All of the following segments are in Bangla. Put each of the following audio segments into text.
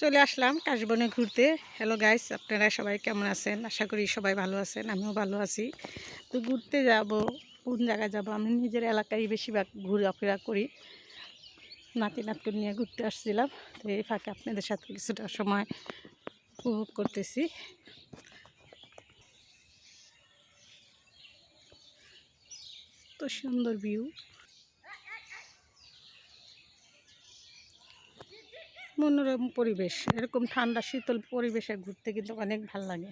চলে আসলাম কাশবনে ঘুরতে। হ্যালো গাইস আপনারা সবাই কেমন আছেন? আশা করি সবাই ভালো আছেন, আমিও ভালো আছি। তো ঘুরতে যাব, কোন জায়গায় যাব? আমি নিজের এলাকায় বেশিরভাগ ঘোরাফেরা করি। নাতি নাতকে নিয়ে ঘুরতে আসছিলাম, তো এই ফাঁকে আপনাদের সাথে কিছুটা সময় উপভোগ করতেছি। তো সুন্দর ভিউ মনোরম পরিবেশ, এরকম ঠান্ডা, শীতল পরিবেশে ঘুরতে কিন্তু অনেক ভালো লাগে।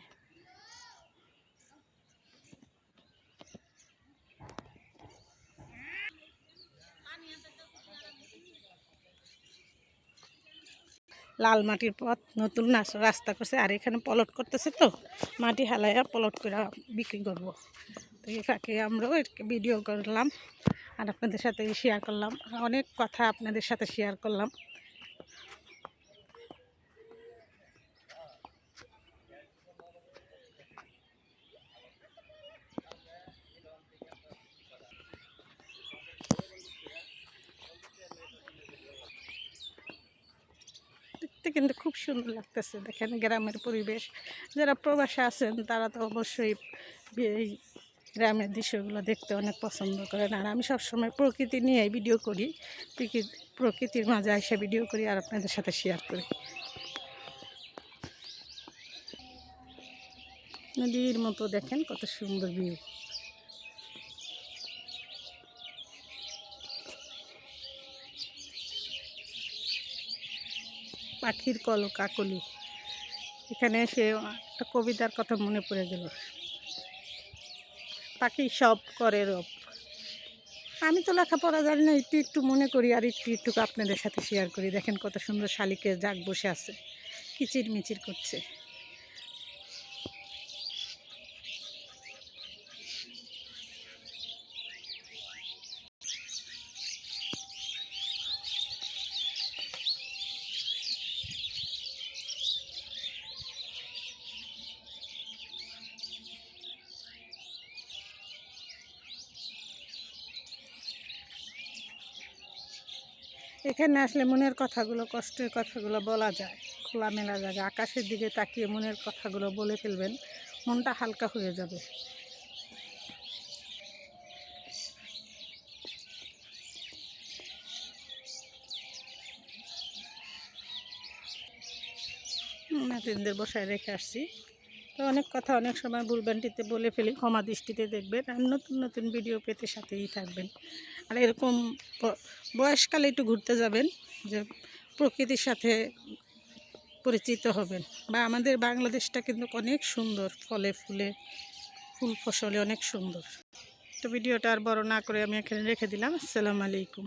লাল মাটির পথ, নতুন রাস্তা করছে, আর এখানে পলট করতেছে তো, মাটি হালাইয়া পলট করে বিক্রি করব। তো এই ফাঁকে আমরাও ভিডিও করলাম, আর আপনাদের সাথে শেয়ার করলাম। অনেক কথা আপনাদের সাথে শেয়ার করলাম। দেখতে কিন্তু খুব সুন্দর লাগতেছে। দেখেন গ্রামের পরিবেশ। যারা প্রবাসে আছেন, তারা তো অবশ্যই এই গ্রামের দৃশ্যগুলো দেখতে অনেক পছন্দ করেন। আর আমি সবসময় প্রকৃতি নিয়ে ভিডিও করি। প্রকৃতি প্রকৃতির মাঝে এসে ভিডিও করি আর আপনাদের সাথে শেয়ার করি। নদীর মতো দেখেন কত সুন্দর ভিউ পাখির কল, কাকলি। এখানে এসে একটা কবিতার কথা মনে পড়ে গেল। পাখি সব করে রব। আমি তো লেখাপড়া জানি না, একটু একটু মনে করি আর একটু একটু আপনাদের সাথে শেয়ার করি। দেখেন কত সুন্দর শালিকের জাগ বসে আছে কিচির মিচির করছে। এখানে আসলে মনের কথাগুলো, কষ্টের কথাগুলো বলা যায়, খোলামেলা জায়গা আকাশের দিকে তাকিয়ে মনের কথাগুলো বলে ফেলবেন, মনটা হালকা হয়ে যাবে। নাতিনদের বসায় রেখে আসছি। তো অনেক কথা অনেক সময় ভুলভ্রান্তিতে বলে ফেলি, ক্ষমা দৃষ্টিতে দেখবেন আর নতুন নতুন ভিডিও পেতে সাথেই থাকবেন। আর এরকম বয়সকালে একটু ঘুরতে যাবেন, যে প্রকৃতির সাথে পরিচিত হবেন। বা আমাদের বাংলাদেশটা কিন্তু অনেক সুন্দর, ফলে ফুলে, ফুল ফসলে অনেক সুন্দর। তো ভিডিওটা আর বড় না করে আমি এখানে রেখে দিলাম। আসসালামু আলাইকুম।